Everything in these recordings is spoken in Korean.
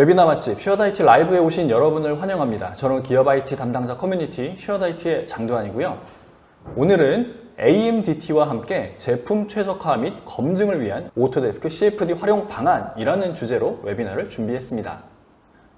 웨비나 맛집 슈어다이티 라이브에 오신 여러분을 환영합니다. 저는 기업 IT 담당자 커뮤니티 슈어다이티의 장도환이고요. 오늘은 AMDT와 함께 제품 최적화 및 검증을 위한 오토데스크 CFD 활용 방안이라는 주제로 웨비나를 준비했습니다.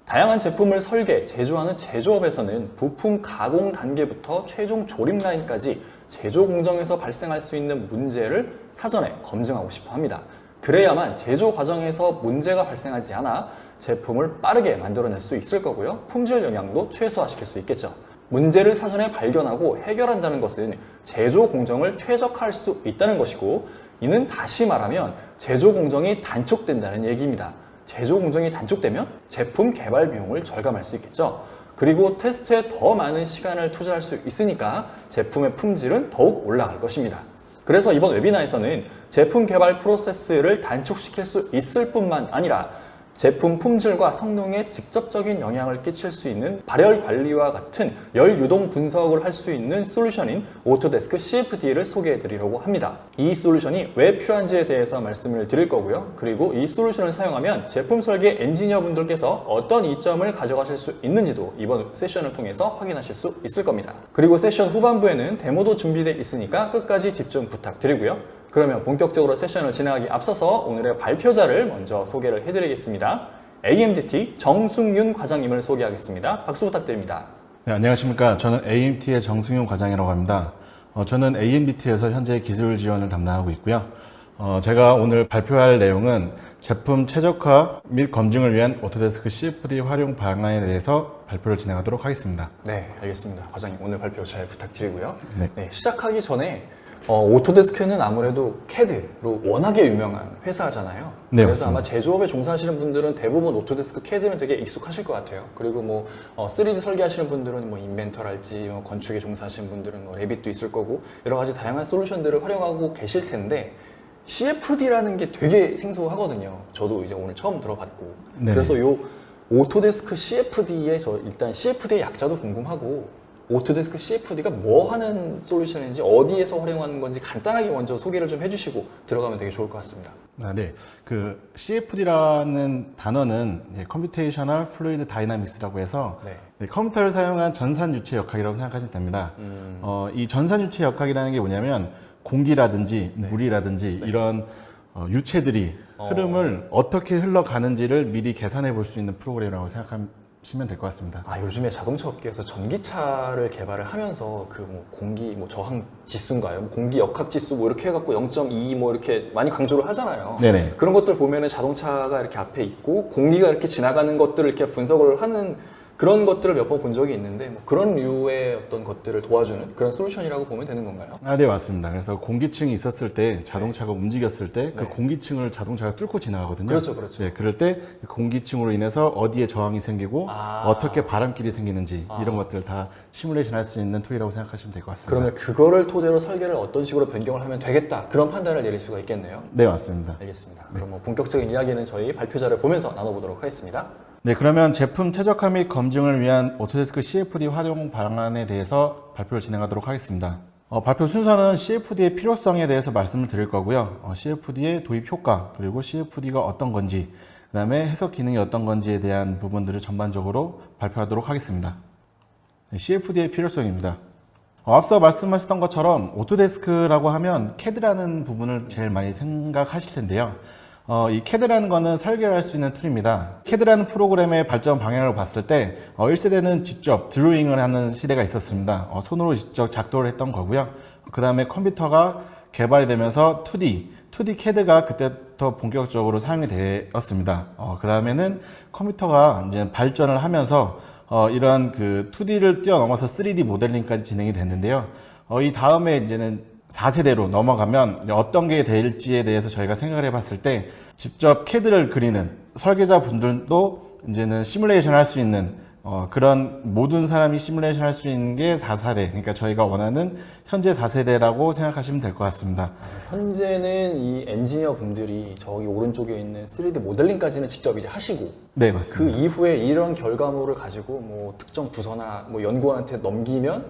다양한 제품을 설계, 제조하는 제조업에서는 부품 가공 단계부터 최종 조립 라인까지 제조 공정에서 발생할 수 있는 문제를 사전에 검증하고 싶어 합니다. 그래야만 제조 과정에서 문제가 발생하지 않아 제품을 빠르게 만들어낼 수 있을 거고요. 품질 영향도 최소화시킬 수 있겠죠. 문제를 사전에 발견하고 해결한다는 것은 제조 공정을 최적화할 수 있다는 것이고 이는 다시 말하면 제조 공정이 단축된다는 얘기입니다. 제조 공정이 단축되면 제품 개발 비용을 절감할 수 있겠죠. 그리고 테스트에 더 많은 시간을 투자할 수 있으니까 제품의 품질은 더욱 올라갈 것입니다. 그래서 이번 웨비나에서는 제품 개발 프로세스를 단축시킬 수 있을 뿐만 아니라 제품 품질과 성능에 직접적인 영향을 끼칠 수 있는 발열 관리와 같은 열 유동 분석을 할 수 있는 솔루션인 오토데스크 CFD를 소개해 드리려고 합니다. 이 솔루션이 왜 필요한지에 대해서 말씀을 드릴 거고요. 그리고 이 솔루션을 사용하면 제품 설계 엔지니어 분들께서 어떤 이점을 가져가실 수 있는지도 이번 세션을 통해서 확인하실 수 있을 겁니다. 그리고 세션 후반부에는 데모도 준비되어 있으니까 끝까지 집중 부탁드리고요. 그러면 본격적으로 세션을 진행하기 앞서서 오늘의 발표자를 먼저 소개를 해드리겠습니다. AMDT 정승윤 과장님을 소개하겠습니다. 박수 부탁드립니다. 네, 안녕하십니까. 저는 AMT의 정승용 과장이라고 합니다. 어, 저는 AMDT에서 현재 기술 지원을 담당하고 있고요. 어, 제가 오늘 발표할 내용은 제품 최적화 및 검증을 위한 오토데스크 CFD 활용 방안에 대해서 발표를 진행하도록 하겠습니다. 네, 알겠습니다. 과장님 오늘 발표 잘 부탁드리고요. 네. 네, 시작하기 전에 어, 오토데스크는 아무래도 CAD로 워낙에 유명한 회사잖아요. 네, 그래서 맞습니다. 아마 제조업에 종사하시는 분들은 대부분 오토데스크 CAD는 되게 익숙하실 것 같아요. 그리고 뭐 어, 3D 설계하시는 분들은 뭐 인벤터랄지 뭐 건축에 종사하시는 분들은 뭐 레빗도 있을 거고 여러 가지 다양한 솔루션들을 활용하고 계실 텐데 CFD라는 게 되게 생소하거든요. 저도 이제 오늘 처음 들어봤고 네네. 그래서 요 오토데스크 CFD의 저 일단 CFD의 약자도 궁금하고 오토데스크 CFD가 뭐 하는 솔루션인지 어디에서 활용하는 건지 간단하게 먼저 소개를 좀 해주시고 들어가면 되게 좋을 것 같습니다. 아, 네. 그 CFD라는 단어는 컴퓨테이셔널 플루이드 다이나믹스라고 해서 네. 네, 컴퓨터를 사용한 전산 유체 역학이라고 생각하시면 됩니다. 음. 어, 이 전산 유체 역학이라는 게 뭐냐면 공기라든지 네. 물이라든지 이런 어, 유체들이 어. 흐름을 어떻게 흘러가는지를 미리 계산해 볼 수 있는 프로그램이라고 생각하 시면 될 것 같습니다. 아 요즘에 자동차 업계에서 전기차를 개발을 하면서 그 뭐 공기 뭐 저항 지수인가요? 뭐 공기 역학 지수 뭐 이렇게 해갖고 0.2 뭐 이렇게 많이 강조를 하잖아요. 네네. 그런 것들 보면은 자동차가 이렇게 앞에 있고 공기가 이렇게 지나가는 것들을 이렇게 분석을 하는 그런 것들을 몇 번 본 적이 있는데 뭐 그런 류의 어떤 것들을 도와주는 그런 솔루션이라고 보면 되는 건가요? 아, 네, 맞습니다. 그래서 공기층이 있었을 때 자동차가 움직였을 때그 네. 공기층을 자동차가 뚫고 지나가거든요. 그렇죠, 그렇죠. 네, 그럴 때그 공기층으로 인해서 어디에 저항이 생기고 아. 어떻게 바람길이 생기는지 아. 이런 것들 다 시뮬레이션 할 수 있는 툴이라고 생각하시면 될 것 같습니다. 그러면 그거를 토대로 설계를 어떤 식으로 변경을 하면 되겠다 그런 판단을 내릴 수가 있겠네요. 네, 맞습니다. 알겠습니다. 그럼 뭐 본격적인 이야기는 저희 발표자를 보면서 나눠보도록 하겠습니다. 네, 그러면 제품 최적화 및 검증을 위한 오토데스크 CFD 활용 방안에 대해서 발표를 진행하도록 하겠습니다. 어, 발표 순서는 CFD의 필요성에 대해서 말씀을 드릴 거고요. 어, CFD의 도입 효과, 그리고 CFD가 어떤 건지, 그 다음에 해석 기능이 어떤 건지에 대한 부분들을 전반적으로 발표하도록 하겠습니다. 네, CFD의 필요성입니다. 어, 앞서 말씀하셨던 것처럼 오토데스크라고 하면 CAD라는 부분을 제일 많이 생각하실 텐데요. 어, 이 CAD라는 거는 설계를 할 수 있는 툴입니다. CAD라는 프로그램의 발전 방향을 봤을 때 어, 1세대는 직접 드로잉을 하는 시대가 있었습니다. 어, 손으로 직접 작도를 했던 거고요. 그 다음에 컴퓨터가 개발이 되면서 2D, 2D CAD가 그때부터 본격적으로 사용이 되었습니다. 어, 그 다음에는 컴퓨터가 이제 발전을 하면서 어, 이런 그 2D를 뛰어넘어서 3D 모델링까지 진행이 됐는데요. 어, 이 다음에 이제는 4세대로 넘어가면 어떤 게 될지에 대해서 저희가 생각을 해봤을 때 직접 CAD를 그리는 설계자 분들도 이제는 시뮬레이션 할 수 있는 어, 그런 모든 사람이 시뮬레이션 할 수 있는 게 4세대. 그러니까 저희가 원하는 현재 4세대라고 생각하시면 될 것 같습니다. 현재는 이 엔지니어 분들이 저기 오른쪽에 있는 3D 모델링까지는 직접 이제 하시고 네, 그 맞습니다. 이후에 이런 결과물을 가지고 뭐 특정 부서나 뭐 연구원한테 넘기면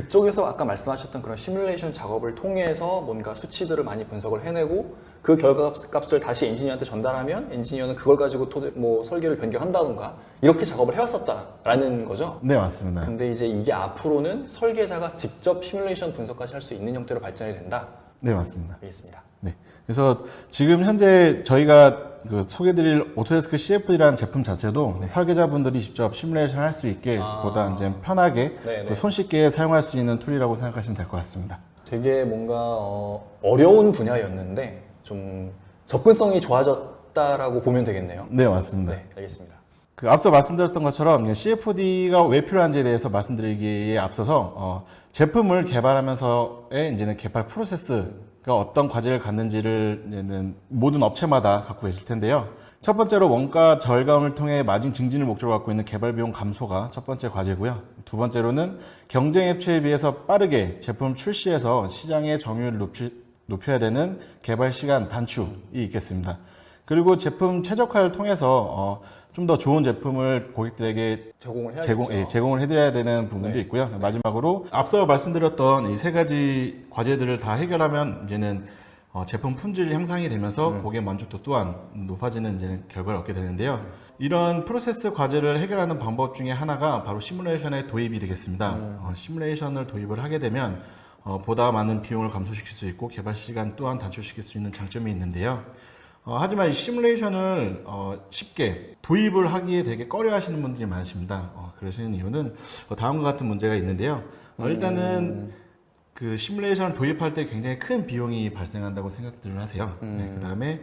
그쪽에서 아까 말씀하셨던 그런 시뮬레이션 작업을 통해서 뭔가 수치들을 많이 분석을 해내고 그 결과값을 다시 엔지니어한테 전달하면 엔지니어는 그걸 가지고 토- 뭐 설계를 변경한다던가 이렇게 작업을 해왔었다라는 거죠. 네, 맞습니다. 근데 이제 이게 앞으로는 설계자가 직접 시뮬레이션 분석까지 할 수 있는 형태로 발전이 된다. 네, 맞습니다. 알겠습니다. 네. 그래서 지금 현재 저희가 그 소개드릴 오토데스크 CFD라는 제품 자체도 설계자분들이 직접 시뮬레이션 할 수 있게 아. 보다 이제 편하게 네, 네. 또 손쉽게 사용할 수 있는 툴이라고 생각하시면 될 것 같습니다. 되게 뭔가 어, 어려운 분야였는데 좀 접근성이 좋아졌다라고 보면 되겠네요. 네, 맞습니다. 네, 알겠습니다. 그 앞서 말씀드렸던 것처럼 CFD가 왜 필요한지에 대해서 말씀드리기에 앞서서 어, 제품을 개발하면서의 이제는 개발 프로세스가 어떤 과제를 갖는지를 이제는 모든 업체마다 갖고 계실 텐데요. 첫 번째로 원가 절감을 통해 마진 증진을 목적으로 갖고 있는 개발 비용 감소가 첫 번째 과제고요. 두 번째로는 경쟁 업체에 비해서 빠르게 제품 출시해서 시장의 점유율을 높이, 높여야 되는 개발 시간 단축이 있겠습니다. 그리고 제품 최적화를 통해서 어, 좀 더 좋은 제품을 고객들에게 제공을 해야겠죠. 제공, 예, 제공을 해드려야 되는 부분도 네. 있고요. 마지막으로 앞서 말씀드렸던 이 세 가지 과제들을 다 해결하면 이제는 어, 제품 품질 향상이 되면서 음. 고객 만족도 또한 높아지는 이제 결과를 얻게 되는데요. 이런 프로세스 과제를 해결하는 방법 중에 하나가 바로 시뮬레이션의 도입이 되겠습니다. 음. 어, 시뮬레이션을 도입을 하게 되면 어, 보다 많은 비용을 감소시킬 수 있고 개발 시간 또한 단축시킬 수 있는 장점이 있는데요. 어, 하지만 이 시뮬레이션을 어, 쉽게 도입을 하기에 되게 꺼려 하시는 분들이 많으십니다. 어, 그러시는 이유는 어, 다음과 같은 문제가 있는데요. 어, 일단은 그 시뮬레이션을 도입할 때 굉장히 큰 비용이 발생한다고 생각들을 하세요. 네, 그 다음에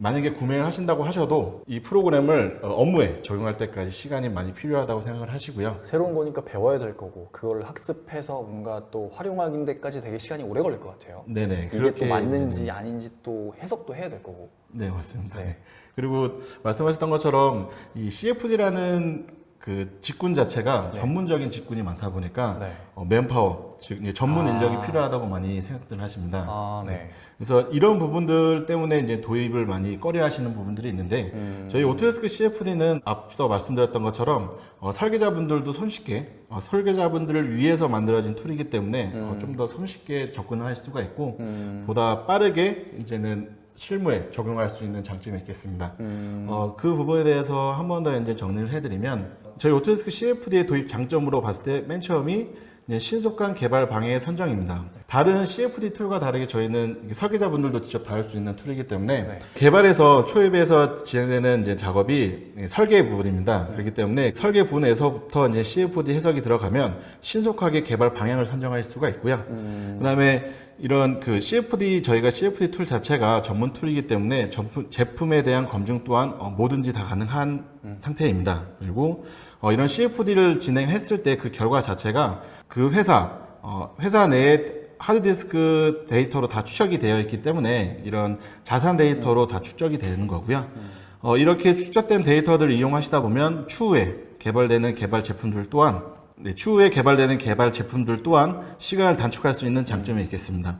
만약에 구매를 하신다고 하셔도 이 프로그램을 어, 업무에 적용할 때까지 시간이 많이 필요하다고 생각을 하시고요. 새로운 거니까 배워야 될 거고 그걸 학습해서 뭔가 또 활용하는 데까지 되게 시간이 오래 걸릴 것 같아요. 네네. 이게 또 맞는지 아닌지 또 해석도 해야 될 거고. 네, 맞습니다. 네. 네. 그리고 말씀하셨던 것처럼 이 CFD라는 그 직군 자체가 네. 전문적인 직군이 많다 보니까 네. 어, 맨파워, 즉 이제 전문 아. 인력이 필요하다고 많이 생각들 하십니다. 아, 네. 그래서 이런 부분들 때문에 이제 도입을 많이 꺼려하시는 부분들이 있는데 음. 저희 오토데스크 CFD는 앞서 말씀드렸던 것처럼 어, 설계자분들도 손쉽게 어, 설계자분들을 위해서 만들어진 툴이기 때문에 음. 좀더 손쉽게 접근을 할 수가 있고 음. 보다 빠르게 이제는 실무에 적용할 수 있는 장점이 있겠습니다. 음. 어, 그 부분에 대해서 한 번 더 이제 정리를 해드리면 저희 오토데스크 CFD의 도입 장점으로 봤을 때 맨 처음이 신속한 개발 방해의 선정입니다. 다른 CFD 툴과 다르게 저희는 설계자분들도 직접 다룰 수 있는 툴이기 때문에 네. 개발에서 초입에서 진행되는 이제 작업이 설계 부분입니다. 그렇기 때문에 설계 부분에서부터 이제 CFD 해석이 들어가면 신속하게 개발 방향을 선정할 수가 있고요. 그다음에 이런 그 CFD 저희가 CFD 툴 자체가 전문 툴이기 때문에 제품에 대한 검증 또한 어, 뭐든지 다 가능한 상태입니다. 그리고 어, 이런 CFD를 진행했을 때 그 결과 자체가 그 회사 어, 회사 내에 하드디스크 데이터로 다 추적이 되어 있기 때문에 이런 자산 데이터로 다 추적이 되는 거고요. 어, 이렇게 축적된 데이터들을 이용하시다 보면 추후에 개발되는 개발 제품들 또한 네, 추후에 개발되는 개발 제품들 또한 시간을 단축할 수 있는 장점이 있겠습니다.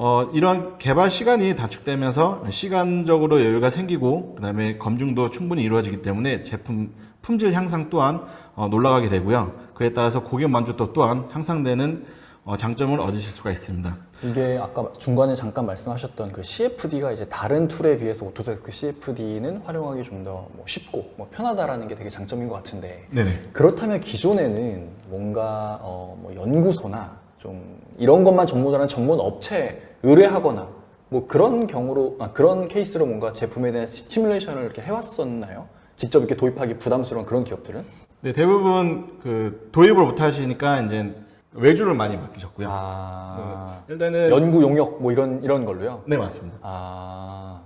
어, 이런 개발 시간이 단축되면서 시간적으로 여유가 생기고 그다음에 검증도 충분히 이루어지기 때문에 제품 품질 향상 또한 어, 놀라가게 되고요. 그에 따라서 고객 만족도 또한 향상되는 어, 장점을 얻으실 수가 있습니다. 이게 아까 중간에 잠깐 말씀하셨던 그 CFD가 이제 다른 툴에 비해서 오토데스크 CFD는 활용하기 좀더뭐 쉽고 뭐 편하다라는 게 되게 장점인 것 같은데 네네. 그렇다면 기존에는 뭔가 어, 뭐 연구소나 좀 이런 것만 전문하는 전문 업체에 의뢰하거나 뭐 그런 경우로 아, 그런 케이스로 뭔가 제품에 대한 시- 시뮬레이션을 이렇게 해왔었나요? 직접 이렇게 도입하기 부담스러운 그런 기업들은? 네, 대부분 그 도입을 못 하시니까 이제 외주를 많이 맡기셨고요. 아 일단은 연구 용역 뭐 이런 이런 걸로요? 네 맞습니다. 아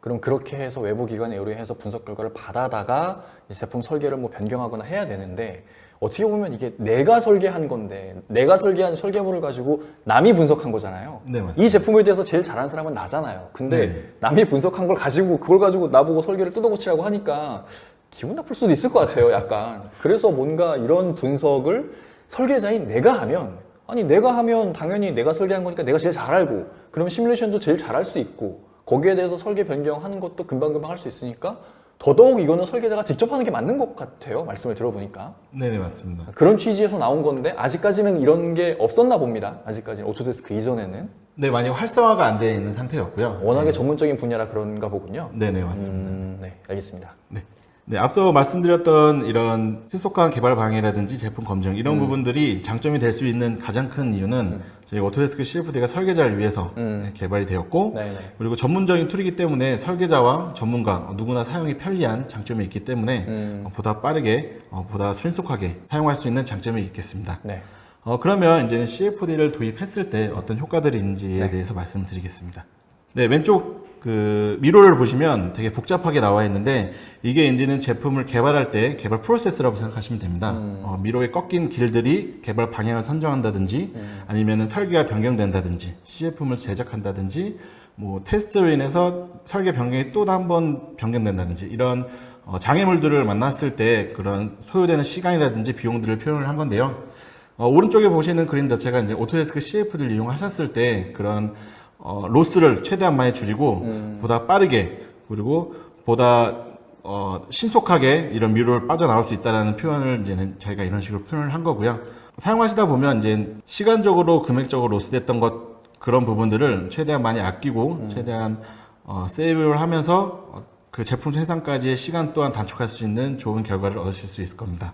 그럼 그렇게 해서 외부 기관에 의뢰해서 분석 결과를 받아다가 이 제품 설계를 뭐 변경하거나 해야 되는데 어떻게 보면 이게 내가 설계한 건데 내가 설계한 설계물을 가지고 남이 분석한 거잖아요. 네 맞습니다. 이 제품에 대해서 제일 잘하는 사람은 나잖아요. 근데 네. 남이 분석한 걸 가지고 그걸 가지고 나보고 설계를 뜯어고치라고 하니까 기분 나쁠 수도 있을 것 같아요. 약간. 그래서 뭔가 이런 분석을 설계자인 내가 하면 아니 내가 하면 당연히 내가 설계한 거니까 내가 제일 잘 알고 그럼 시뮬레이션도 제일 잘할 수 있고 거기에 대해서 설계 변경하는 것도 금방금방 할 수 있으니까 더더욱 이거는 설계자가 직접 하는 게 맞는 것 같아요. 말씀을 들어보니까. 네네 맞습니다. 그런 취지에서 나온 건데 아직까지는 이런 게 없었나 봅니다. 아직까지는 오토데스크 이전에는 네 많이 활성화가 안 되어 있는 상태였고요. 워낙에 전문적인 분야라 그런가 보군요. 네네 맞습니다. 음, 네, 알겠습니다. 네. 네, 앞서 말씀드렸던 이런 신속한 개발 방해라든지 제품 검증 이런 부분들이 장점이 될 수 있는 가장 큰 이유는 저희 오토데스크 CFD가 설계자를 위해서 음. 네, 개발이 되었고 네, 네. 그리고 전문적인 툴이기 때문에 설계자와 전문가 누구나 사용이 편리한 장점이 있기 때문에 음. 어, 보다 빠르게 어, 보다 신속하게 사용할 수 있는 장점이 있겠습니다. 네. 어, 그러면 이제는 CFD를 도입했을 때 어떤 효과들이 있는지에 네. 대해서 말씀을 드리겠습니다. 네, 왼쪽 그 미로를 보시면 되게 복잡하게 나와 있는데 이게 이제는 제품을 개발할 때 개발 프로세스라고 생각하시면 됩니다. 음. 어, 미로에 꺾인 길들이 개발 방향을 선정한다든지 음. 아니면은 설계가 변경된다든지 CF품을 제작한다든지 뭐 테스트로 인해서 설계 변경이 또 한 번 변경된다든지 이런 어, 장애물들을 만났을 때 그런 소요되는 시간이라든지 비용들을 표현을 한 건데요. 어, 오른쪽에 보시는 그림 자체가 이제 오토데스크 CF를 이용하셨을 때 그런 어, 로스를 최대한 많이 줄이고 보다 빠르게 그리고 보다 어, 신속하게 이런 미로를 빠져나올 수 있다라는 표현을 이제는 저희가 이런 식으로 표현을 한 거고요. 사용하시다 보면 이제 시간적으로 금액적으로 로스됐던 것 그런 부분들을 최대한 많이 아끼고 최대한 어, 세이브를 하면서 어, 그 제품 생산까지의 시간 또한 단축할 수 있는 좋은 결과를 얻으실 수 있을 겁니다.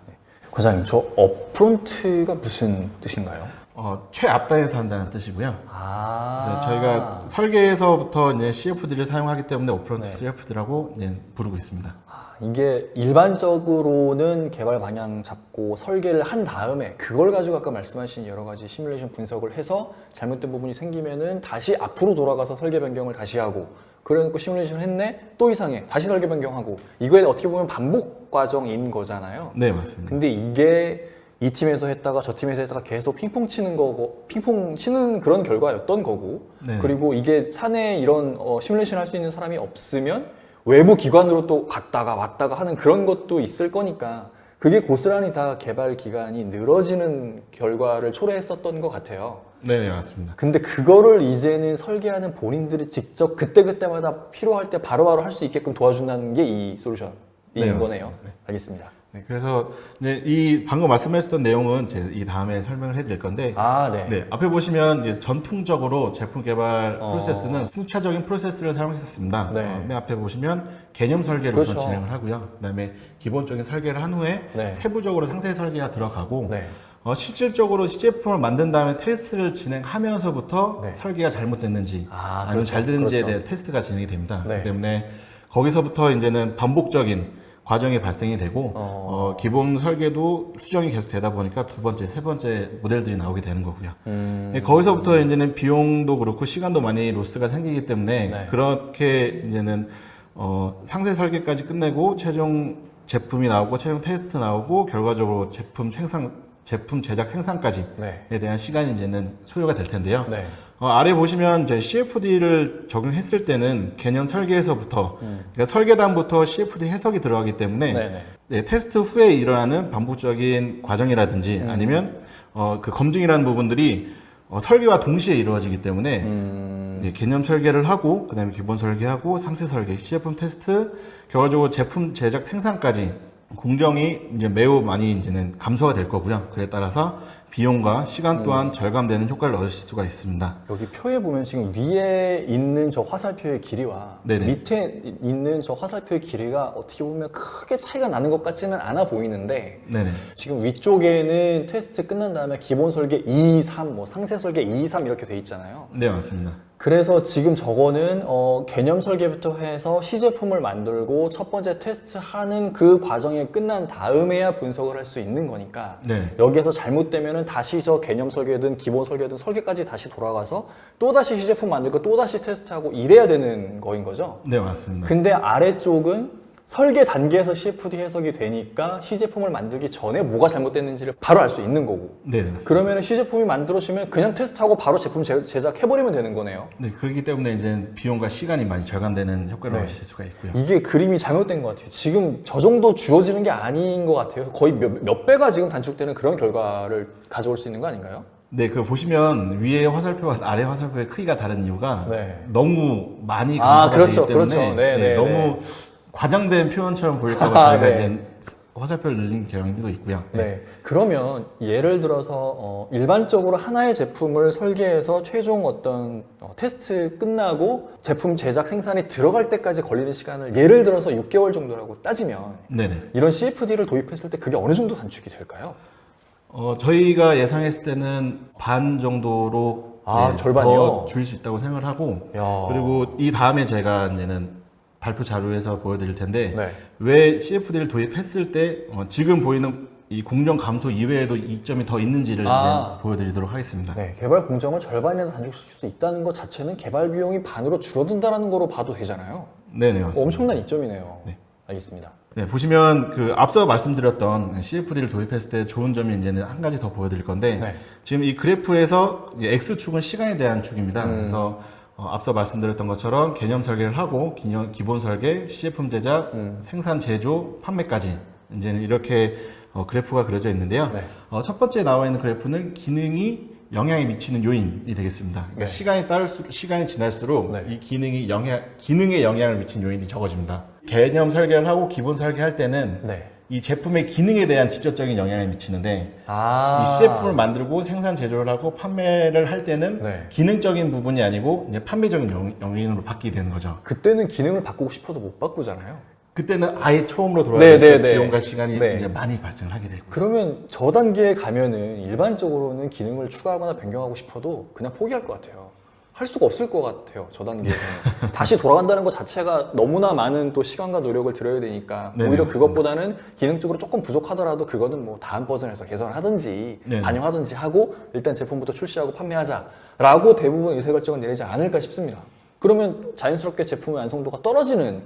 과장님, 저 업프론트가 무슨 뜻인가요? 어, 최앞단에서 한다는 뜻이고요. 그래서 아, 저희가 설계에서부터 이제 CFD를 사용하기 때문에 오프런트 네. CFD라고 이제 부르고 있습니다. 아, 이게 일반적으로는 개발 방향 잡고 설계를 한 다음에 그걸 가지고 아까 말씀하신 여러 가지 시뮬레이션 분석을 해서 잘못된 부분이 생기면은 다시 앞으로 돌아가서 설계 변경을 다시 하고 그래놓고 시뮬레이션 했네 또 이상해 다시 설계 변경하고 이거에 어떻게 보면 반복 과정인 거잖아요. 네, 맞습니다. 근데 이게 이 팀에서 했다가 저 팀에서 했다가 계속 핑퐁 치는 거고 핑퐁 치는 그런 결과였던 거고 네. 그리고 이게 사내에 이런 어, 시뮬레이션 할 수 있는 사람이 없으면 외부 기관으로 또 갔다가 왔다가 하는 그런 것도 있을 거니까 그게 고스란히 다 개발 기간이 늘어지는 결과를 초래했었던 것 같아요. 네, 네, 맞습니다. 근데 그거를 이제는 설계하는 본인들이 직접 그때그때마다 필요할 때 바로바로 할 수 있게끔 도와준다는 게 이 솔루션인 네, 거네요. 맞습니다. 알겠습니다. 네, 그래서 이제 이 방금 말씀하셨던 내용은 제 이 다음에 설명을 해드릴 건데 아, 네. 네, 앞에 보시면 이제 전통적으로 제품 개발 어. 프로세스는 순차적인 프로세스를 사용했었습니다. 네. 어, 맨 앞에 보시면 개념 설계를 그렇죠. 우선 진행을 하고요. 그다음에 기본적인 설계를 한 후에 네. 세부적으로 상세 설계가 들어가고 네. 어, 실질적으로 제품을 만든 다음에 테스트를 진행하면서부터 네. 설계가 잘못됐는지 아, 아니면 그렇죠. 잘 되는지에 그렇죠. 대한 테스트가 진행이 됩니다. 네. 그렇기 때문에 거기서부터 이제는 반복적인 과정이 발생이 되고 어. 어, 기본 설계도 수정이 계속 되다 보니까 두 번째, 세 번째 모델들이 나오게 되는 거고요. 음, 예, 거기서부터 이제는 비용도 그렇고 시간도 많이 로스가 생기기 때문에 네. 그렇게 이제는 어, 상세 설계까지 끝내고 최종 제품이 나오고 최종 테스트 나오고 결과적으로 제품 생산 제품 제작 생산까지에 네. 대한 시간이 이제는 소요가 될 텐데요. 네. 어, 아래 보시면 이제 CFD를 적용했을 때는 개념 설계에서부터 그러니까 설계단부터 CFD 해석이 들어가기 때문에 음. 네, 테스트 후에 일어나는 반복적인 과정이라든지 음. 아니면 어, 그 검증이라는 부분들이 어, 설계와 동시에 이루어지기 때문에 음, 예, 개념 설계를 하고 그다음에 기본 설계하고 상세 설계, CF품 테스트, 결과적으로 제품 제작 생산까지 공정이 이제 매우 많이 이제는 감소가 될 거고요. 그에 따라서 비용과 시간 또한 음. 절감되는 효과를 얻으실 수가 있습니다. 여기 표에 보면 지금 위에 있는 저 화살표의 길이와 네네. 밑에 있는 저 화살표의 길이가 어떻게 보면 크게 차이가 나는 것 같지는 않아 보이는데 네네. 지금 위쪽에는 테스트 끝난 다음에 기본 설계 2, 3, 뭐 상세 설계 2, 3 이렇게 돼 있잖아요. 네 맞습니다. 그래서 지금 저거는 어, 개념 설계부터 해서 시제품을 만들고 첫 번째 테스트하는 그 과정이 끝난 다음에야 분석을 할 수 있는 거니까 네. 여기에서 잘못되면은 다시 저 개념 설계든 기본 설계든 설계까지 다시 돌아가서 또 다시 시제품 만들고 또 다시 테스트하고 이래야 되는 거인 거죠. 네 맞습니다. 근데 아래쪽은 설계 단계에서 CFD 해석이 되니까 시제품을 만들기 전에 뭐가 잘못됐는지를 바로 알 수 있는 거고. 네, 네 맞습니다. 그러면 시제품이 만들어지면 그냥 테스트하고 바로 제품 제- 제작해버리면 되는 거네요. 네 그렇기 때문에 이제 비용과 시간이 많이 절감되는 효과를 네. 얻으실 수가 있고요. 이게 그림이 잘못된 것 같아요. 지금 저 정도 주어지는 게 아닌 것 같아요. 거의 몇, 몇 배가 지금 단축되는 그런 결과를 가져올 수 있는 거 아닌가요? 네, 그 보시면 위에 화살표와 아래 화살표의 크기가 다른 이유가 네. 너무 많이 아, 감소가 그렇죠, 되기 때문에 그렇죠. 네, 네, 너무 과장된 표현처럼 보일까봐 아, 저희가 네. 이제 화살표를 늘린 경향도 있고요. 네. 그러면 예를 들어서 어, 일반적으로 하나의 제품을 설계해서 최종 어떤 어, 테스트 끝나고 제품 제작 생산이 들어갈 때까지 걸리는 시간을 예를 들어서 6개월 정도라고 따지면 네네. 이런 CFD를 도입했을 때 그게 어느 정도 단축이 될까요? 어, 저희가 예상했을 때는 반 정도로 아, 절반이요? 더줄 수 있다고 생각을 하고 야. 그리고 이 다음에 제가 이제는 발표 자료에서 보여드릴 텐데 네. 왜 CFD를 도입했을 때 어, 지금 보이는 이 공정 감소 이외에도 이점이 더 있는지를 아. 이제 보여드리도록 하겠습니다. 네, 개발 공정을 절반이나 단축시킬 수 있다는 것 자체는 개발 비용이 반으로 줄어든다는 거로 봐도 되잖아요. 네네 맞습니다. 엄청난 이점이네요. 네. 알겠습니다. 네, 보시면 그 앞서 말씀드렸던 CFD를 도입했을 때 좋은 점이 이제는 한 가지 더 보여드릴 건데 네. 지금 이 그래프에서 이 X축은 시간에 대한 축입니다. 음. 그래서 어, 앞서 말씀드렸던 것처럼 개념 설계를 하고 기념- 기본 설계, CF품 제작, 음. 생산, 제조, 판매까지 이제는 이렇게 어, 그래프가 그려져 있는데요. 네. 어, 첫 번째 나와 있는 그래프는 기능이 영향이 미치는 요인이 되겠습니다. 그러니까 네. 시간이 따를수록 시간이 지날수록 네. 이 기능이 영향 기능에 영향을 미친 요인이 적어집니다. 개념 설계를 하고 기본 설계할 때는 네. 이 제품의 기능에 대한 직접적인 영향을 미치는데 아. 이 CF를 만들고 생산 제조를 하고 판매를 할 때는 네. 기능적인 부분이 아니고 이제 판매적인 영, 영인으로 바뀌게 되는 거죠. 그때는 기능을 바꾸고 싶어도 못 바꾸잖아요. 그때는 아예 처음으로 네, 돌아가는 네, 네. 비용과 시간이 네. 이제 많이 발생을 하게 되고. 그러면 저 단계에 가면은 일반적으로는 기능을 추가하거나 변경하고 싶어도 그냥 포기할 것 같아요. 할 수가 없을 것 같아요. 저 단계에서는. 다시 돌아간다는 것 자체가 너무나 많은 또 시간과 노력을 들여야 되니까 네네, 오히려 맞습니다. 그것보다는 기능적으로 조금 부족하더라도 그거는 뭐 다음 버전에서 개선을 하든지 네네. 반영하든지 하고 일단 제품부터 출시하고 판매하자라고 대부분 의사 결정을 내리지 않을까 싶습니다. 그러면 자연스럽게 제품의 완성도가 떨어지는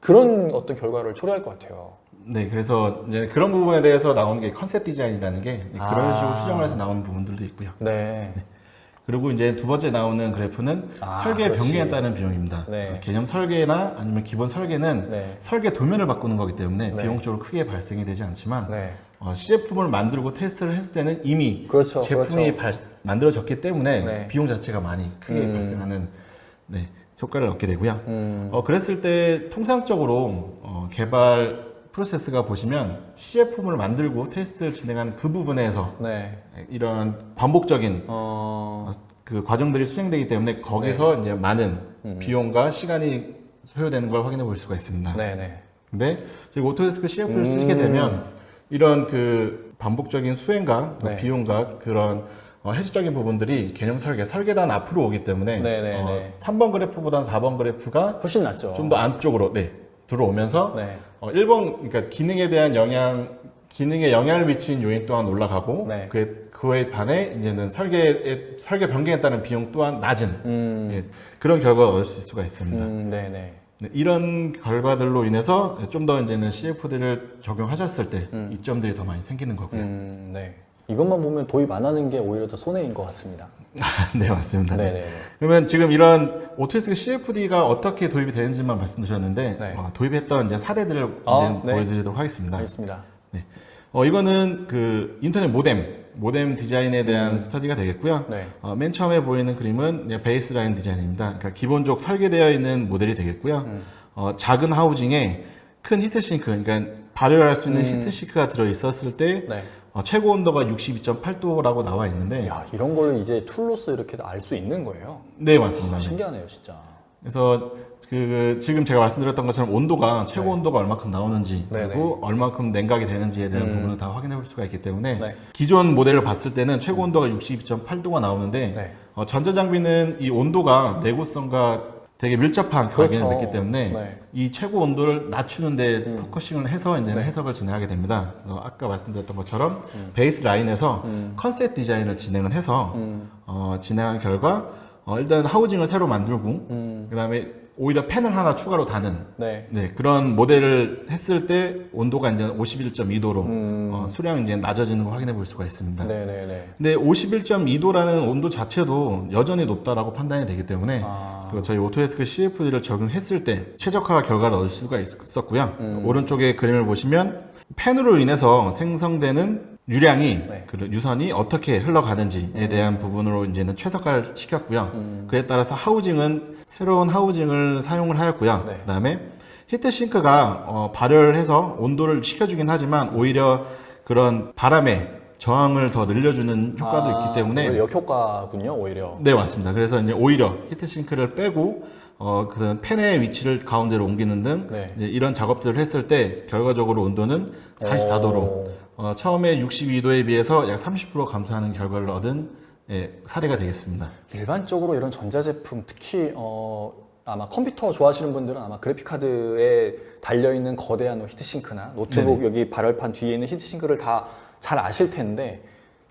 그런 어떤 결과를 초래할 것 같아요. 네, 그래서 이제 그런 부분에 대해서 나오는 게 컨셉 디자인이라는 게 그런 아. 식으로 수정을 해서 나오는 부분들도 있고요. 네. 그리고 이제 두 번째 나오는 그래프는 아, 설계 그렇지. 변경에 따른 비용입니다. 네. 개념 설계나 아니면 기본 설계는 네. 설계 도면을 바꾸는 거기 때문에 네. 비용적으로 크게 발생이 되지 않지만 네. 어, CF품을 만들고 테스트를 했을 때는 이미 그렇죠, 제품이 그렇죠. 발- 만들어졌기 때문에 네. 비용 자체가 많이 크게 음. 발생하는 네, 효과를 얻게 되고요. 음. 어, 그랬을 때 통상적으로 어, 개발 프로세스가 보시면 CF품을 만들고 테스트를 진행하는 그 부분에서 네. 이런 반복적인 어, 그 과정들이 수행되기 때문에 거기서 이제 많은 네. 음. 비용과 시간이 소요되는 걸 확인해 볼 수가 있습니다. 네네. 근데 저희 오토데스크 CF를 음. 쓰시게 되면 이런 그 반복적인 수행과 뭐 네. 비용과 그런 어, 해수적인 부분들이 개념 설계, 설계단 앞으로 오기 때문에 네네네. 어, 3번 그래프보다는 4번 그래프가 훨씬 낫죠. 좀 더 안쪽으로 네, 들어오면서 네. 어, 1번 그러니까 기능에 대한 영향 기능에 영향을 미친 요인 또한 올라가고 네. 그, 그에 반해 이제는 설계에 설계 변경에 따른 비용 또한 낮은 음, 예, 그런 결과를 얻을 수 있을 수가 있습니다. 음, 네네. 네, 이런 결과들로 인해서 좀 더 이제는 CFD를 적용하셨을 때 이점들이 더 많이 생기는 거고요. 음, 네. 이것만 보면 도입 안 하는 게 오히려 더 손해인 것 같습니다. 네 맞습니다. 네. 네네네. 그러면 지금 이런 오토데스크 CFD가 어떻게 도입이 되는지만 말씀드렸는데 네. 어, 도입했던 이제 사례들을 아, 이제 네. 보여드리도록 하겠습니다. 알겠습니다. 네. 어, 이거는 그 인터넷 모뎀, 모뎀 디자인에 대한 스터디가 되겠고요. 네. 어, 맨 처음에 보이는 그림은 이제 베이스라인 디자인입니다. 그러니까 기본적 설계되어 있는 모델이 되겠고요. 음. 어, 작은 하우징에 큰 히트싱크, 그러니까 발열할 수 있는 음. 히트싱크가 들어 있었을 때 네. 어, 최고 온도가 62.8도라고 나와 있는데, 야, 이런 걸 이제 툴로서 이렇게 알 수 있는 거예요. 네 맞습니다. 아, 네. 신기하네요, 진짜. 그래서 그 지금 제가 말씀드렸던 것처럼 온도가 최고 네. 온도가 얼마큼 나오는지 네네. 그리고 얼마큼 냉각이 되는지에 대한 음. 부분을 다 확인해 볼 수가 있기 때문에 네. 기존 모델을 봤을 때는 최고 온도가 62.8도가 나오는데 네. 어, 전자장비는 이 온도가 내구성과 되게 밀접한 관계를 그렇죠. 맺기 때문에 네. 이 최고 온도를 낮추는데 음. 포커싱을 해서 이제 네. 해석을 진행하게 됩니다. 어, 아까 말씀드렸던 것처럼 베이스 라인에서 음. 컨셉 디자인을 진행을 해서 음, 어, 진행한 결과 어, 일단 하우징을 새로 만들고 음, 그 다음에 오히려 팬을 하나 추가로 다는 네. 네, 그런 모델을 했을 때 온도가 이제 51.2도로 음, 어, 수량이 이제 낮아지는 걸 확인해 볼 수가 있습니다. 네네네. 근데 51.2도라는 온도 자체도 여전히 높다라고 판단이 되기 때문에 아, 그 저희 오토데스크 CFD를 적용했을 때 최적화 결과를 얻을 수가 있었고요. 음. 오른쪽에 그림을 보시면 팬으로 인해서 생성되는 유량이 네. 그 유선이 어떻게 흘러가는지에 대한 부분으로 이제는 최적화를 시켰고요. 음. 그에 따라서 하우징은 새로운 하우징을 사용을 하였고요. 네. 그다음에 히트싱크가 어, 발열을 해서 온도를 식혀주긴 하지만 오히려 그런 바람의 저항을 더 늘려주는 효과도 아, 있기 때문에 역효과군요, 오히려. 네 맞습니다. 그래서 이제 오히려 히트싱크를 빼고 어, 그 팬의 위치를 가운데로 옮기는 등 네. 이제 이런 작업들을 했을 때 결과적으로 온도는 44도로 오. 어, 처음에 62도에 비해서 약 30% 감소하는 결과를 얻은 예, 사례가 되겠습니다. 일반적으로 이런 전자제품, 특히 어, 아마 컴퓨터 좋아하시는 분들은 아마 그래픽카드에 달려있는 거대한 뭐 히트싱크나 노트북 여기 발열판 뒤에 있는 히트싱크를 다 잘 아실 텐데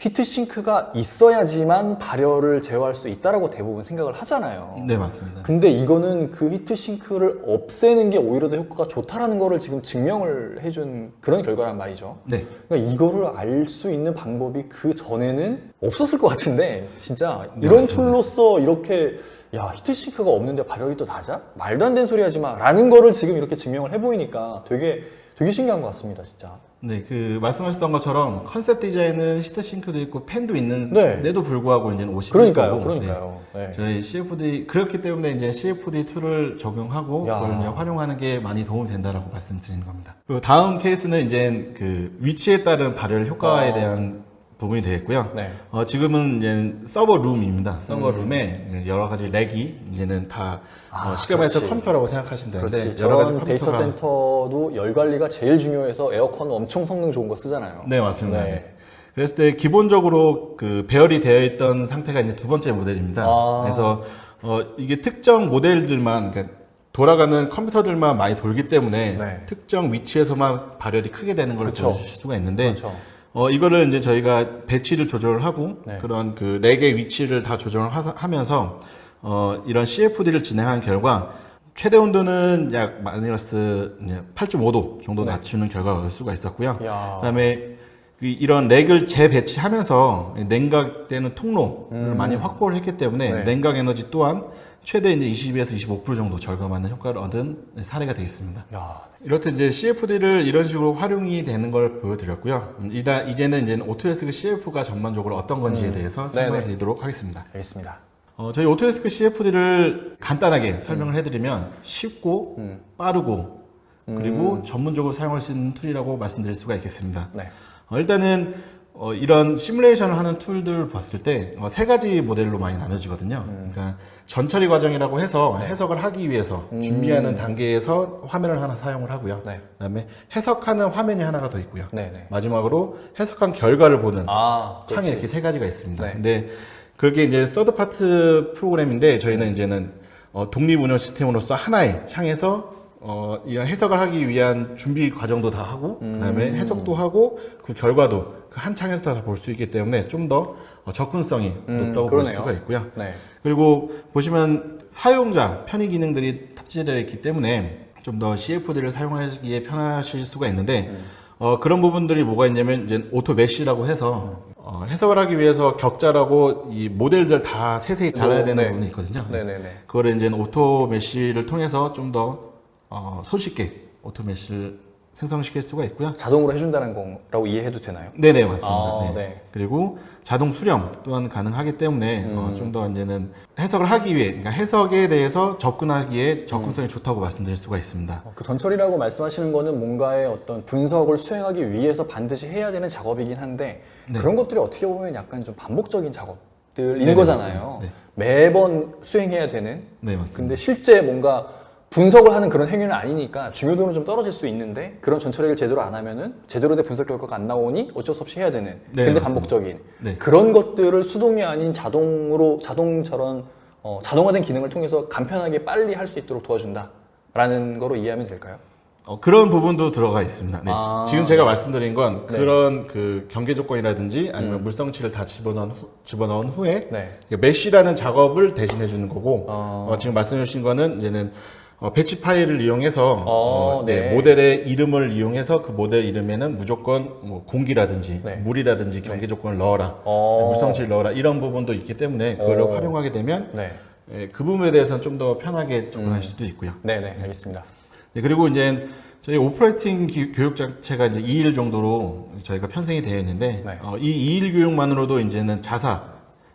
히트싱크가 있어야지만 발열을 제어할 수 있다라고 대부분 생각을 하잖아요. 네 맞습니다. 근데 이거는 그 히트싱크를 없애는 게 오히려 더 효과가 좋다라는 거를 지금 증명을 해준 그런 결과란 말이죠. 네. 그러니까 이거를 알 수 있는 방법이 그 전에는 없었을 것 같은데 진짜 이런 맞습니다. 툴로서 이렇게 야 히트싱크가 없는데 발열이 또 낮아? 말도 안 되는 소리 하지 마라는 거를 지금 이렇게 증명을 해보이니까 되게 되게 신기한 것 같습니다 진짜. 네, 그 말씀하셨던 것처럼 컨셉 디자인은 히트싱크도 있고 팬도 네. 있는데도 불구하고 이제 50. 그러니까요, 그러니까요. 네. 저희 CFD 그렇기 때문에 이제 CFD 툴을 적용하고 야. 그걸 이제 활용하는 게 많이 도움이 된다라고 말씀드리는 겁니다. 그리고 다음 케이스는 이제 그 위치에 따른 발열 효과에 어. 대한 부분이 되겠고요. 네. 어, 지금은 이제 서버 룸입니다. 서버 음. 룸에 여러 가지 렉이 이제는 다 아, 어, 시가바이트. 컴퓨터라고 생각하시면 되는데 그렇지. 여러 가지 데이터 컴퓨터가 센터도 열 관리가 제일 중요해서 에어컨 엄청 성능 좋은 거 쓰잖아요. 네 맞습니다. 네. 네. 그랬을 때 기본적으로 그 배열이 되어 있던 상태가 이제 두 번째 모델입니다. 아. 그래서 어, 이게 특정 모델들만 그러니까 돌아가는 컴퓨터들만 많이 돌기 때문에 네. 특정 위치에서만 발열이 크게 되는 걸 그쵸. 보여주실 수가 있는데 그렇죠. 어, 이거를 이제 저희가 배치를 조절을 하고 네. 그런 그 렉의 위치를 다 조정을 하- 하면서 어, 이런 CFD를 진행한 결과 최대 온도는 약 마이너스 8.5도 정도 네. 낮추는 결과를 얻을 수가 있었고요. 야. 그다음에 그 이런 렉을 재배치하면서 냉각되는 통로를 많이 확보를 했기 때문에 음. 네. 냉각 에너지 또한 최대 이제 20에서 25% 정도 절감하는 효과를 얻은 사례가 되겠습니다. 야, 이렇듯 이제 CFD를 이런 식으로 활용이 되는 걸 보여드렸고요. 음, 일단 이제는 이제 오토데스크 CF가 전반적으로 어떤 건지에 대해서 음. 네네. 드리도록 하겠습니다. 알겠습니다. 어, 저희 오토데스크 CFD를 간단하게 설명을 해드리면 쉽고 음. 빠르고 그리고 전문적으로 사용할 수 있는 툴이라고 말씀드릴 수가 있겠습니다. 네. 어, 일단은 어, 이런 시뮬레이션을 하는 툴들을 봤을 때 세 가지 모델로 많이 나눠지거든요. 그러니까 전처리 과정이라고 해서 네. 해석을 하기 위해서 준비하는 단계에서 화면을 하나 사용을 하고요. 네. 그다음에 해석하는 화면이 하나가 더 있고요. 네, 네. 마지막으로 해석한 결과를 보는 아, 창이 그렇지. 이렇게 세 가지가 있습니다. 네. 근데 그게 이제 서드 파트 프로그램인데 저희는 이제는 어, 독립 운영 시스템으로서 하나의 창에서 어, 이런 해석을 하기 위한 준비 과정도 다 하고 그 다음에 음. 해석도 하고 그 결과도 그 한 창에서 다 볼 수 있기 때문에 좀 더 접근성이 음, 높다고 볼 그러네요. 수가 있고요. 네. 그리고 보시면 사용자 편의 기능들이 탑재되어 있기 때문에 좀 더 CFD를 사용하기에 편하실 수가 있는데 음. 어, 그런 부분들이 뭐가 있냐면 이제 오토 메쉬라고 해서 어, 해석을 하기 위해서 격자라고 이 모델들 다 세세히 잘라야 오, 되는 네. 부분이 있거든요. 네, 네, 네. 그거를 이제 오토 메쉬를 통해서 좀더 어, 손쉽게 오토 메쉬를 생성시킬 수가 있고요. 자동으로 해준다는 거라고 이해해도 되나요? 네네 맞습니다. 아, 네. 네. 그리고 자동 수렴 또한 가능하기 때문에 음. 좀더 이제는 해석을 하기 위해 그러니까 해석에 대해서 접근하기에 접근성이 좋다고 말씀드릴 수가 있습니다. 어, 그 전처리라고 말씀하시는 거는 뭔가의 어떤 분석을 수행하기 위해서 반드시 해야 되는 작업이긴 한데 네. 그런 것들이 어떻게 보면 약간 좀 반복적인 작업들인 네네, 거잖아요. 맞습니다. 매번 수행해야 되는. 네 맞습니다. 근데 실제 뭔가 분석을 하는 그런 행위는 아니니까 중요도는 좀 떨어질 수 있는데 그런 전처리를 제대로 안 하면은 제대로 된 분석 결과가 안 나오니 어쩔 수 없이 해야 되는. 네, 근데 맞습니다. 반복적인. 네. 그런 것들을 수동이 아닌 자동으로 자동 저런 어, 자동화된 기능을 통해서 간편하게 빨리 할 수 있도록 도와준다라는 거로 이해하면 될까요? 어, 그런 부분도 들어가 있습니다. 네. 아, 지금 제가 말씀드린 건 네. 그런 그 경계 조건이라든지 아니면 물성치를 다 집어넣은, 후, 집어넣은 후에 네. 메쉬라는 작업을 대신해 주는 거고 어. 어, 지금 말씀해 주신 거는 이제는 어, 배치 파일을 이용해서 어, 어, 네, 네. 모델의 이름을 이용해서 그 모델 이름에는 무조건 뭐 공기라든지 네. 물이라든지 경계 조건을 넣어라 어. 물성치를 넣어라 이런 부분도 있기 때문에 그걸 어. 활용하게 되면 네. 예, 그 부분에 대해서는 좀 더 편하게 접근할 음. 수도 있고요. 네네, 알겠습니다. 네, 그리고 이제 저희 오퍼레이팅 기- 교육 자체가 이제 2일 정도로 저희가 편성이 되어 있는데 네. 어, 이 2일 교육만으로도 이제는 자사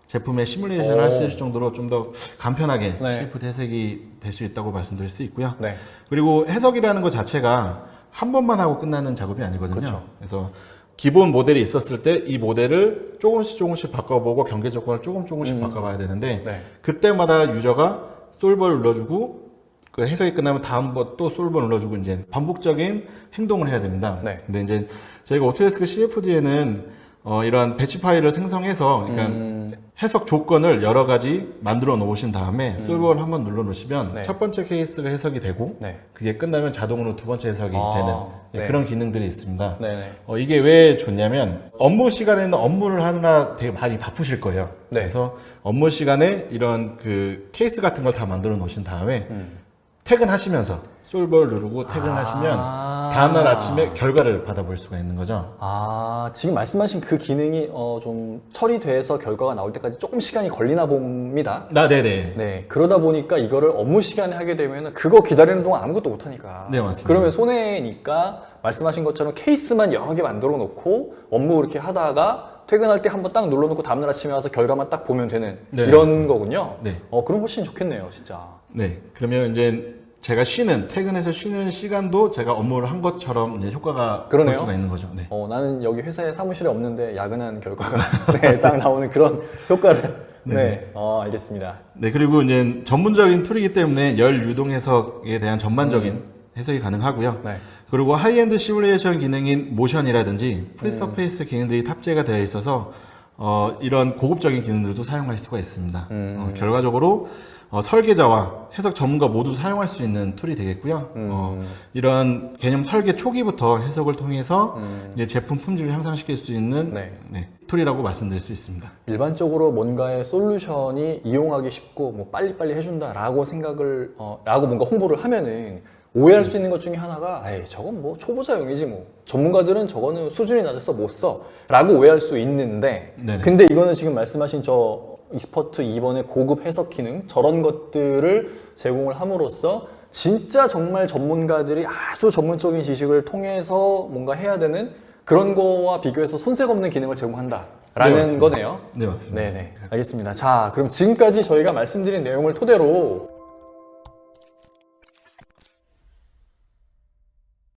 제품의 시뮬레이션을 오. 할수 있을 정도로 좀 더 간편하게 네. CFD 해석이 될 수 있다고 말씀드릴 수 있고요. 네. 그리고 해석이라는 것 자체가 한 번만 하고 끝나는 작업이 아니거든요. 그렇죠. 그래서 기본 모델이 있었을 때 이 모델을 조금씩 조금씩 바꿔보고 경계 조건을 조금 조금씩 바꿔봐야 되는데 네. 그때마다 유저가 솔버를 눌러주고 그 해석이 끝나면 다음 번 또 솔버 눌러주고 이제 반복적인 행동을 해야 됩니다. 네. 근데 이제 저희가 오토데스크 CFD에는 어, 이런 배치 파일을 생성해서 그러니까 음. 해석 조건을 여러 가지 만들어 놓으신 다음에 솔버를 한번 눌러 놓으시면 네. 첫 번째 케이스가 해석이 되고 네. 그게 끝나면 자동으로 두 번째 해석이 아, 되는 예, 네. 그런 기능들이 있습니다. 네네. 어, 이게 왜 좋냐면 업무 시간에는 업무를 하느라 되게 많이 바쁘실 거예요. 네. 그래서 업무 시간에 이런 그 케이스 같은 걸 다 만들어 놓으신 다음에 음. 퇴근하시면서 솔버를 누르고 퇴근하시면 아. 다음날 아침에 결과를 받아볼 수가 있는 거죠. 아, 지금 말씀하신 그 기능이 어, 좀 처리돼서 결과가 나올 때까지 조금 시간이 걸리나 봅니다. 아, 네네. 네, 그러다 보니까 이거를 업무 시간에 하게 되면 그거 기다리는 동안 아무것도 못 하니까. 네, 맞습니다. 그러면 손해니까 말씀하신 것처럼 케이스만 여러 개 만들어 놓고 업무 이렇게 하다가 퇴근할 때 한번 딱 눌러놓고 다음날 아침에 와서 결과만 딱 보면 되는 네, 이런 맞습니다. 거군요. 네. 어, 그럼 훨씬 좋겠네요, 진짜. 네. 그러면 이제 제가 쉬는, 퇴근해서 쉬는 시간도 제가 업무를 한 것처럼 이제 효과가 그러네요. 볼 수가 있는 거죠. 네. 어, 나는 여기 회사에 사무실에 없는데 야근한 결과가 네, 딱 나오는 그런 효과를. 네, 어, 알겠습니다. 네, 그리고 이제 전문적인 툴이기 때문에 열 유동 해석에 대한 전반적인 음. 해석이 가능하고요. 네. 그리고 하이엔드 시뮬레이션 기능인 모션이라든지 프리서페이스 음. 기능들이 탑재가 되어 있어서 어, 이런 고급적인 기능들도 사용할 수가 있습니다. 음. 어, 결과적으로 어, 설계자와 해석 전문가 모두 사용할 수 있는 툴이 되겠고요. 음. 어, 이런 개념 설계 초기부터 해석을 통해서 음. 이제 제품 품질을 향상시킬 수 있는 네. 네, 툴이라고 말씀드릴 수 있습니다. 일반적으로 뭔가의 솔루션이 이용하기 쉽고 뭐 빨리빨리 해준다라고 생각을 어, 라고 뭔가 홍보를 하면은 오해할 수 있는 것 중에 하나가 에이 저건 뭐 초보자용이지 뭐 전문가들은 저거는 수준이 낮아서 못 써라고 오해할 수 있는데 네네. 근데 이거는 지금 말씀하신 저 익스퍼트 2번의 고급 해석 기능 저런 것들을 제공을 함으로써 진짜 정말 전문가들이 아주 전문적인 지식을 통해서 뭔가 해야 되는 그런 거와 비교해서 손색 없는 기능을 제공한다 라는 네, 맞습니다. 거네요. 네, 맞습니다. 네네. 알겠습니다. 자, 그럼 지금까지 저희가 말씀드린 내용을 토대로